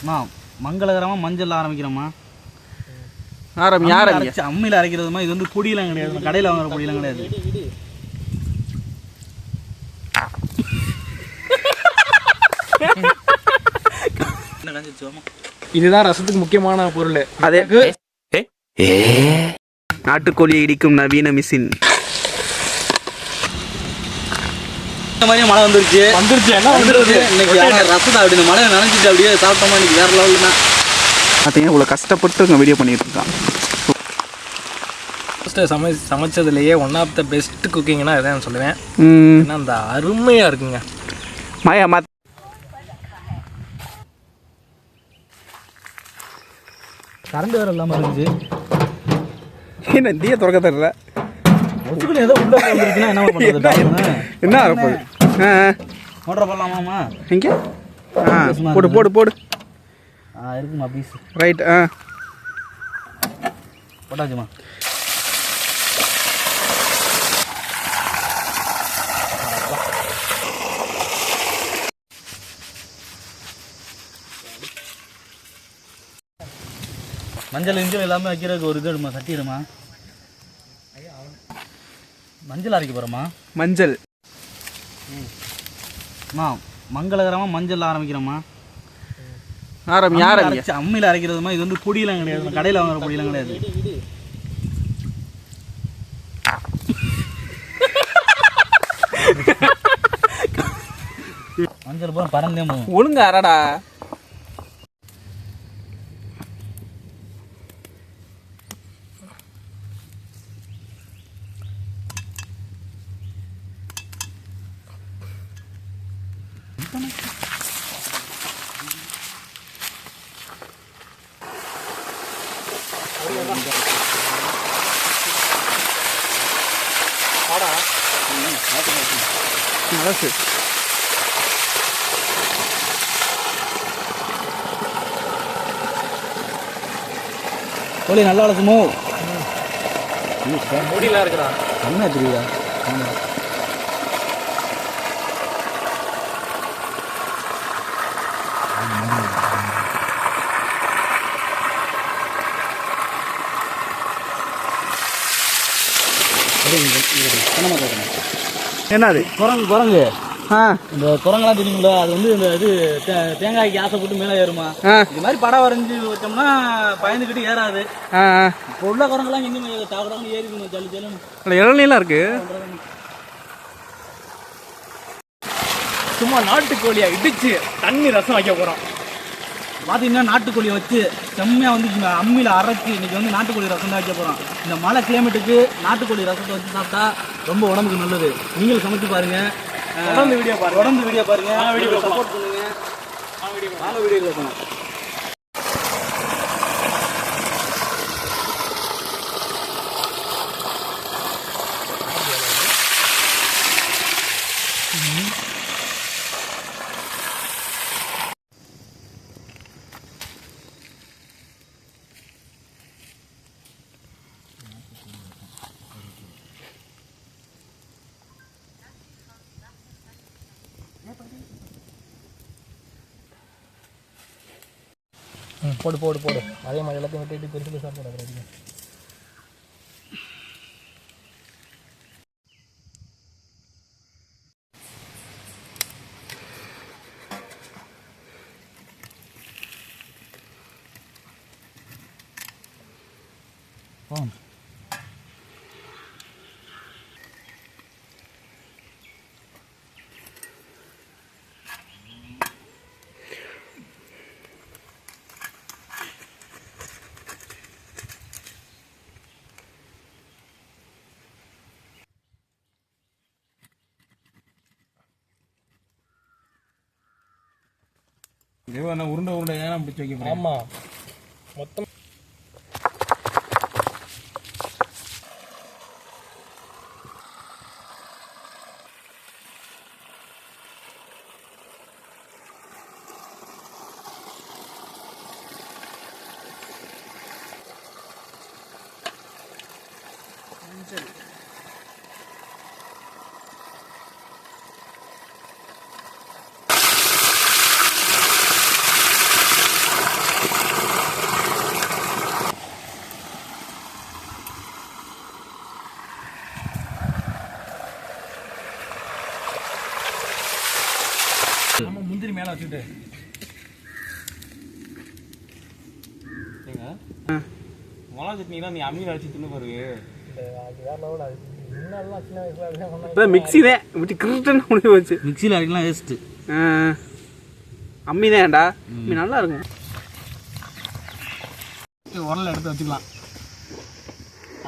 அம்மா மங்களகரமாக மஞ்சள் ஆரம்பிக்கிறோம்மா. ஆரம்பி ஆரம்பி அரைச்சு அம்மியில் அரைக்கிறதுமா இது வந்து பொடியெல்லாம் கிடையாது கடையில் வாங்குற பொடியெல்லாம் கிடையாது. இதுதான் ரசத்துக்கு முக்கியமான பொருள். அதே. நாட்டுக்கோழியை இடிக்கும் நவீன மிஷின். இந்த மாதிரி மழை வந்துருச்சு. வந்துருச்சு. என்ன வந்துருச்சு. இன்னைக்கு ரசத்தை அப்படி இந்த மழை நனைஞ்சிட்டு அப்படியே சாப்பிட்டோமா? இன்னைக்கு வேற லெவலில் தான். பார்த்தீங்கன்னா இவ்வளோ கஷ்டப்பட்டு இங்கே வீடியோ பண்ணிட்டு இருக்கான் ஃபஸ்ட்டு சமை சமைச்சதுலேயே ஒன் ஆஃப் த பெஸ்ட் குக்கிங்னா இதான் சொல்லுவேன். ம். ஏன்னா அந்த அருமையாக இருக்குங்க. மாயா மாத் கரண்ட் வேற இல்லாமல் இருந்துச்சு. என்ன இந்திய திறக்க தரல என்ன பண்ணுறது? என்ன வரப்போகுது ஆ. மோட்டரை போடலாமாம்மா? எங்கே? ஆ போடு போடு போடு. ஆ இருக்குமா பீஸ். ரைட் ஆ. போட்டாச்சுமா மஞ்சள் இஞ்சல் எல்லாமே வைக்கிறதுக்கு ஒரு இது எடுமா சட்டி எடுமா மஞ்சள் அரைக்க போகிறோமா மஞ்சள். அம்மா மங்களகரமாக மஞ்சள் ஆரம்பிக்கிறோமா ஆரம்பி ஆரம்பி அரைச்சு அம்மியில் அரைக்கிறதுமா இது வந்து பொடியெல்லாம் கிடையாது. கடையில் வாங்குற பொடியெல்லாம் கிடையாது. மஞ்சள் பூரா பறந்தே ஒழுங்கா அரடா. அரசு கோழி நல்லா வளர்க்குமோ முடியலாம் இருக்குடா என்ன தெரியுதா என்னது? குரங்கு குரங்கு. ஆ. இந்த குரங்கெல்லாம் தெரியுங்களா அது வந்து இந்த இது தேங்காய்க்கு ஆசைப்பட்டு மேலே ஏறுமா. இது மாதிரி படம் வரைஞ்சி வச்சோம்னா பயந்துக்கிட்டு ஏறாது. இப்போ உள்ள குரங்கெல்லாம் எங்கேயுமே தாக்கடாமல் ஏறிக்கணும் ஜல்லி ஜல்லுன்னு. இளநீலாம் இருக்கு. சும்மா நாட்டுக்கோழியை இடிச்சு தண்ணி ரசம் வைக்க போகிறோம் பார்த்தீங்கன்னா நாட்டுக்கோழியை வச்சு செம்மையாக வந்து அம்மியில் அரைச்சி இன்னைக்கு வந்து நாட்டுக்கோழி ரசம் தான் வைக்க போகிறோம் இந்த மழை கிளைமேட்டுக்கு நாட்டுக்கோழி ரசத்தை வச்சு சாப்பிட்டா ரொம்ப உடம்புக்கு நல்லது. நீங்களும் சமைச்சு பாருங்க. அஹ், தொடர்ந்து வீடியோ பாருங்க. தொடர்ந்து வீடியோ பாருங்க. வாங்க வீடியோ. சப்போர்ட் பண்ணுங்க. வாங்க வீடியோ பார்க்கலாம். போடு போடு போடு. அதே மாதிரி எல்லாத்தையும் விட்டுட்டு பெருசு பெருசாக போடாது உருண்டை உருண்டை ஏன் பிடிச்சி வைக்க ஆமாம் மொத்தம் ஏங்க? ஆ. மிளகா சட்னிலாம் நீ அம்மியில் அரைச்சி தின்னு பாரு. அது வேற லெவல் அது முன்னாடிலாம் சின்ன வயசுல அப்படியே பண்ணாங்க இப்போ தான் இப்படி கிருட்டுன்னு முடிவு வச்சு மிக்சியில் அரைக்கலாம் வேஸ்ட்டு அம்மி தான்டா அம்மி நல்லா இருக்கும். உரல் எடுத்து வச்சுக்கலாம்.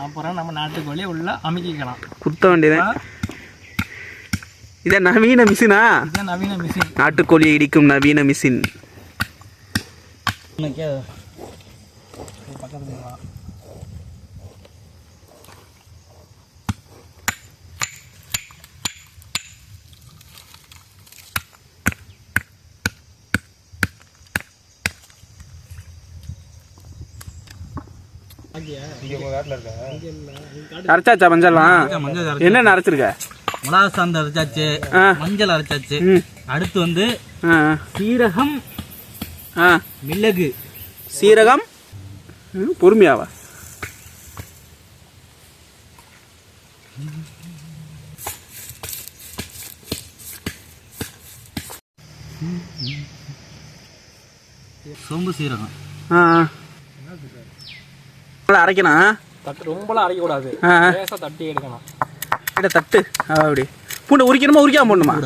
அப்புறம் நம்ம நாட்டுக்கோழியை உள்ள அமுக்கிக்கலாம். குத்த வேண்டியதான் இதை நவீன மிஷினா? நவீன மிஷின். நாட்டுக்கோழியை இடிக்கும் நவீன மிஷின். அரைச்சாச்சா மஞ்சள்லாம்? என்னென்ன அரைச்சிருக்க? மிளகா சாந்து அரைச்சாச்சு ஆ. மஞ்சள் அரைச்சாச்சு. அடுத்து வந்து சீரகம் ஆ. மிளகு. சீரகம் பொறுமையாவா? சோம்பு சீரகம். அரைக்கணும். தட்டு ரொம்பலாம் அரைக்கக்கூடாது. ஆ. ஆ. லேசாக தட்டி எடுக்கணும். கிட்ட தட்டு. ஆ, அப்படி. பூண்டை உரிக்கணுமா? உரிக்காம போடணுமா.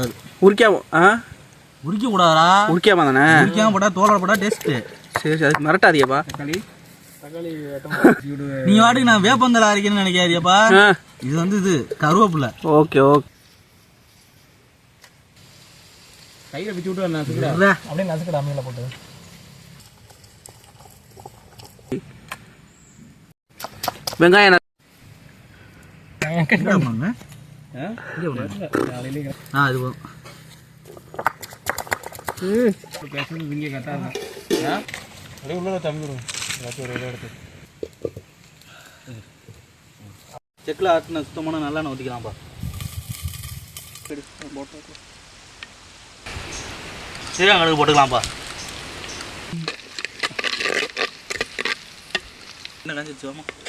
உரிக்காம ஆ? உரிக்க கூடாதா உரிக்காம தானே? உரிக்காம போட்டா தோலோட போட்டா டேஸ்ட் சரி சரி அதுக்கு மிரட்டாதியப்பா தக்காளி. நீ வாட்டுக்கு நான் வேப்பந்தலை அரைக்கணும்னு நினைக்காதியப்பா இது வந்து இது கருவேப்பிலை. Okay okay. கையில் பிச்சு விட்டு நசுக்கடா. அப்படியே நசுக்கடா அம்மியில் போட்டு. வெங்காயம் இது போதும் பேசுறது இங்கே கரெக்டாக இருக்கும் அப்படியே உள்ள தம்பிடும் ஏதாச்சும் ஒரு இடம் எடுத்து. செக்கில் ஆட்டின சுத்தமான நல்லெண்ணெய் ஊற்றிக்கலாம்ப்பா. சீரகம் கடுகு போட்டுக்கலாம்ப்பா. என்ன காஞ்சிச்சு வாமா ம்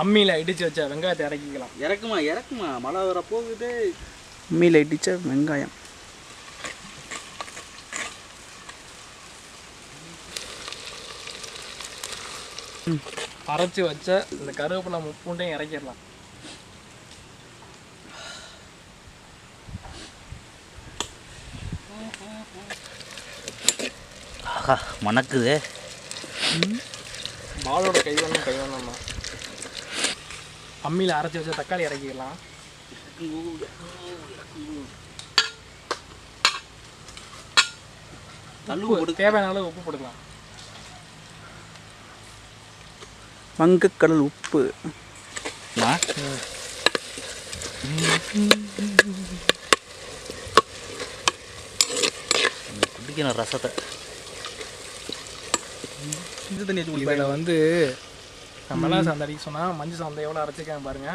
அம்மியில் இடிச்சு வச்ச வெங்காயத்தை இறக்கிக்கலாம். இறக்குமா இறக்குமா? மழை வர போகுது. மீல் இடிச்ச வெங்காயம். அரைச்சி வச்ச இந்த கருவேப்பிலை பூண்டையும் இறக்கிடலாம். ஆஹா மணக்குது. பாலோட கைவண்ணம் கைவண்ணம் தான் அம்மியில் அரைச்சி வச்ச தக்காளி இறக்கிக்கலாம் உப்பு தேவையான அளவு உப்பு போட்டுக்கலாம். வங்கக்கடல் உப்பு. குடிக்கணும் ரசத்தை. இது தண்ணி வச்சு இதில் வந்து நம்மளாம் சாந்தை அடிக்க சொன்னால் மஞ்சள் சாந்தை எவ்வளோ அரைச்சிருக்காங்க பாருங்க.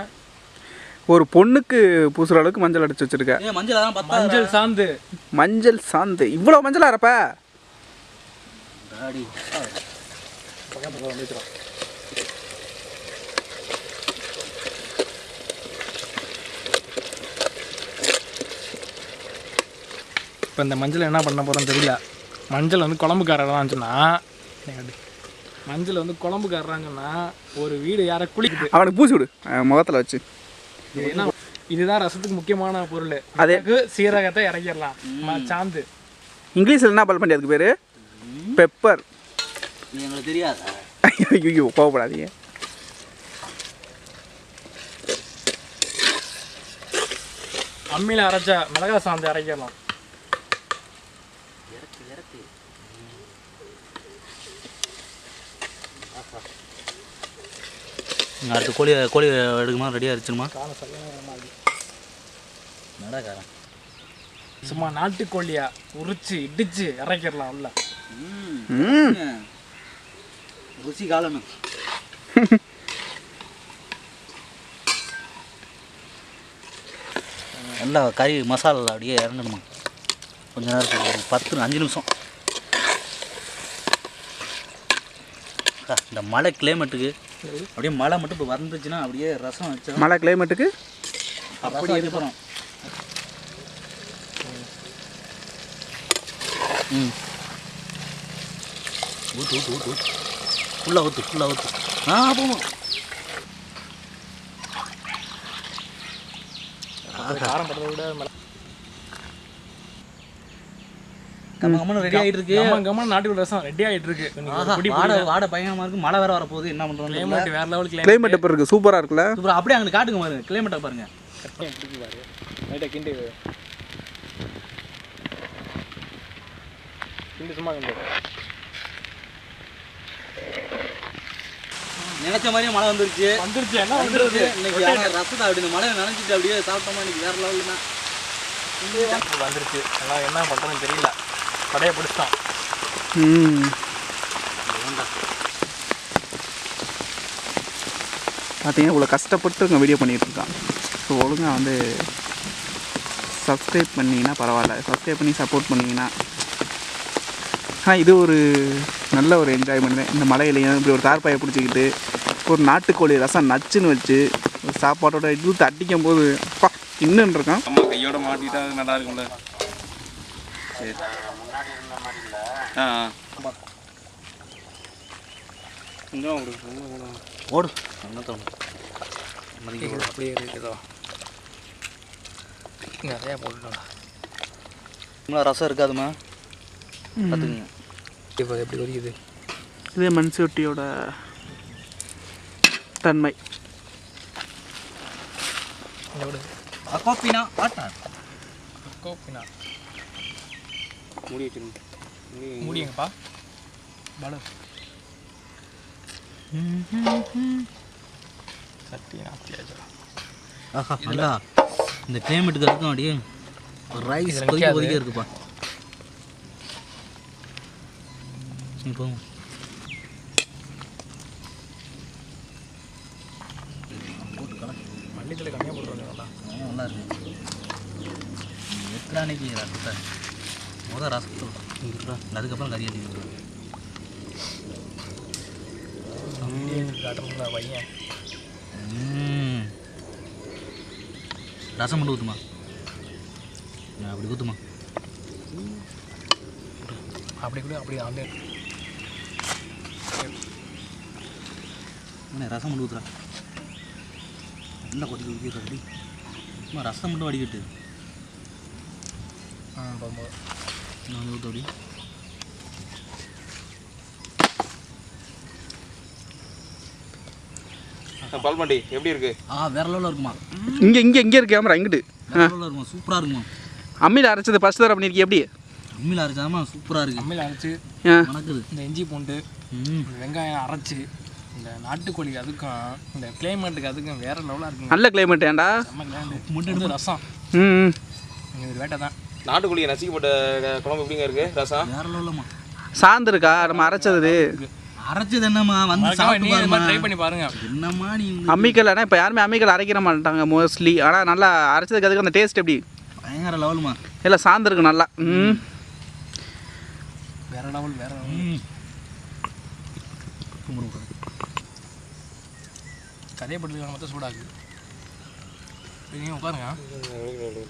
ஒரு பொண்ணுக்கு பூசுற அளவுக்கு மஞ்சள் அடிச்சு வச்சிருக்க. மஞ்சள் மஞ்சள் சாந்து. மஞ்சள் சாந்து. இவ்வளோ மஞ்சள் அரைப்ப? இப்போ இந்த மஞ்சள் என்ன பண்ண போகிறோன்னு தெரியல. மஞ்சள் வந்து குழம்புக்காரரான்னு சொன்னால் மஞ்சள் வந்து குழம்புக்காரரான்னு சொன்னால் ஒரு வீடு யாரை குளிக்குது? அவனுக்கு பூசி விடு. முகத்தில் வச்சு. இது என்ன? இதுதான் ரசத்துக்கு முக்கியமான பொருள். அதே- அதுக்கு சீரகத்தை இறக்கிடலாம். ம- சாந்து. இங்கிலீஷில் என்ன பல் பண்ணி அதுக்கு பேர்? பெப்பர் எங்களுக்கு தெரியாதா? ஐயோ கோவப்படாதீங்க. அம்மியில் அரைச்ச மிளகா சாந்து இறக்கிடலாம். அடுத்து கோழி கோழி எடுக்குமா? ரெடியாக இருச்சுமா இருக்கு நடக்காரன் சும்மா நாட்டுக்கோழியா உரிச்சு இடிச்சு இறக்கிடலாம் உள்ள. ம். ருசி காலணும். நல்லா கறி மசாலா அப்படியே இறங்கணுமா? கொஞ்ச நேரத்துக்கு ஒரு பத்து அஞ்சு நிமிஷம். இந்த மழை கிளைமேட்டுக்கு அப்படியே மழை மட்டும் இப்போ வந்துச்சுன்னா அப்படியே ரசம் வச்சு மழை கிளைமேட்டுக்கு அப்படி இருக்கிறோம் ம். ஊற்று ஊற்று ஊற்று ஃபுல்லாக ஊற்று ஃபுல்லாக ஊற்று ஆ போகும் காரம் படுறத விட அம்மன் ரெடி ஆகிட்டு இருக்கு கம்மன் கம்மன் நாட்டுக்குள்ள ரசம் ரெடி ஆயிட்டு இருக்கு வாடை வாடை பயங்கரமா இருக்கு. மழை வேற வரப்போகுது. என்ன பண்றோம் கிளைமேட் வேற லெவல் கிளைமேட் எப்படி இருக்குது சூப்பராக இருக்குல்ல? சூப்பர் அப்படியே அங்கே காட்டுங்க பாருங்க. கிளைமேட்டை பாருங்க. பாரு. லைட்டாக கிண்டி. கிண்டி சும்மா கிண்டு. நினைச்ச மாதிரியே மழை வந்துருச்சு. வந்துருச்சு. என்ன வந்துருச்சு. இன்னைக்கு ரசத்தை அப்படி இந்த மழையை நினைச்சிட்டு அப்படியே சாப்பிட்டோமா? இன்னைக்கு வேற லெவலில் தான் வந்துருச்சு. எல்லாம் என்ன பண்ணுறதுன்னு தெரியல. கடையை பிடிச்சிட்டான். ம். பார்த்தீங்கன்னா இவ்வளோ கஷ்டப்பட்டு இங்கே வீடியோ பண்ணிகிட்டு இருக்கான் ஸோ ஒழுங்காக வந்து சப்ஸ்கிரைப் பண்ணிங்கன்னா பரவாயில்ல. சப்ஸ்கிரைப் பண்ணி சப்போர்ட் பண்ணிங்கன்னா ஆனால் இது ஒரு நல்ல ஒரு என்ஜாய்மெண்ட் தான். இந்த மலையிலையும் இப்படி ஒரு தார்பாயை பிடிச்சிக்கிட்டு ஒரு நாட்டுக்கோழி ரசம் நச்சுன்னு வச்சு ஒரு சாப்பாட்டோட இழுத்து அடிக்கும் போது அப்பா இன்னும் இருக்கான் கையோட மாட்டிட்டா அது நல்லா இருக்கும்ல. சரி. ஆ. ஓடு. என்ன தோணும்? அப்படியே இருக்குதோ. நிறையா இன்னும் ரசம் இருக்காதுமா பார்த்துக்குங்க. இப்போ எப்படி கொதிக்குது? இதே மண்சொட்டியோட தன்மை. அக்கோப்பினா ஆட்டா கோப்பினா மூடி வச்சிருங்க முடியுங்கப்பா பாலு. நல்லா இந்த கிளைமேட்டுக்கு இருக்கும் அப்படியே ஒரு ரைஸ் கொதிக்க. கொதிக்க இருக்குப்பா. ம், போங்க. மல்லித்தலை கம்மியாக போட்டுருவாங்க நல்லா. இருக்கு. எத்தனை அன்னைக்கு முத ரசத்தை விட்றா. அதுக்கப்புறம் கறி அடி பையன். ரசம் மட்டும் ஊற்றுமா அப்படி ஊற்றுமா அப்படி கூட அப்படி அண்ணே ரசம் மட்டும் ஊற்றுறா நல்லா கொதிக்க அப்படி அம்மா ரசம் மட்டும் வடிகட்டு. ஆ போகும்போது நான் ஊற்று அப்படி பால்பாண்டி எப்படி இருக்கு? ஆ வேற லெவலில் இருக்குமா? இங்கே இங்கே இங்கே இருக்கு கேமரா இங்கிட்டு. வேற லெவலில் இருக்குமா? சூப்பராக இருக்குமா? அம்மியில் அரைச்சது ஃபஸ்ட் தடவை பண்ணியிருக்கீங்க எப்படி? அம்மியில் அரைச்சாமா சூப்பராக இருக்கு. அம்மியில் அரைச்சி மணக்குது. இந்த இஞ்சி பூண்டு வெங்காயம் அரைச்சி இந்த நாட்டுக்கோழி அதுக்கும் இந்த கிளைமேட்டுக்கு அதுக்கும் வேற லெவலாக இருக்குங்க. நல்ல கிளைமேட் ஏன்டா? செம்ம கிளைமேட் முட்டு ரசம். ம் வேட்டை தான். நாட்டுக்கோழியை நசிக்கப்பட்ட குழம்பு எப்படிங்க இருக்கு ரசம் வேற லெவலம்மா நம்ம அரைச்சது. அரைச்சது என்னம்மா? வந்து சாப்பிட்டு பாருமா ட்ரை பண்ணி பாருங்க. என்னம்மா நீ வந்து அம்மிக்கல் ஆனால் இப்போ யாருமே அம்மிக்கல் அரைக்கிற மாட்டாங்க மோஸ்ட்லி ஆனால் நல்லா அரைச்சதுக்கு அதுக்கு அந்த டேஸ்ட் எப்படி? பயங்கர லெவலுமா இல்லை சார்ந்திருக்கு நல்லா. ம். வேற லெவல் வேற. ம். கதையை படுத்துக்கான மொத்தம் சூடாகுது. நீங்கள் உட்காருங்க ம்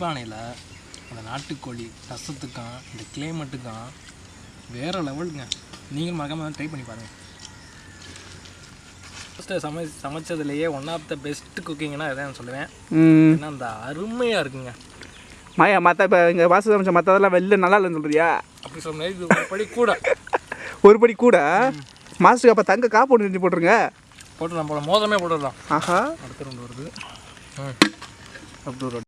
பானையில் அந்த நாட்டுக்கோழி ரசத்துக்கும் இந்த கிளைமேட்டுக்கும் வேற லெவலுங்க நீங்களும் மறக்காம ட்ரை பண்ணி பாருங்கள் ஃபஸ்ட்டு சமை சமைச்சதுலேயே ஒன் ஆஃப் த பெஸ்ட் குக்கிங்னா இதான் சொல்லுவேன். ஏன்னா அந்த அருமையாக இருக்குங்க. மாயா மற்ற இப்போ இங்கே வாசல் சமைச்ச மற்றதெல்லாம் வெளில நல்லா இல்லைன்னு சொல்கிறியா அப்படி சொன்னால் இது ஒரு படி கூட. ஒரு படி கூட? மாஸ்டருக்கு அப்போ தங்க காப்பு செஞ்சு போட்டுருங்க. போட்டு நம்மள மோதமே போட்டுடலாம். ஆஹா. அடுத்த ரெண்டு வருது. ம். அப்படி ஒரு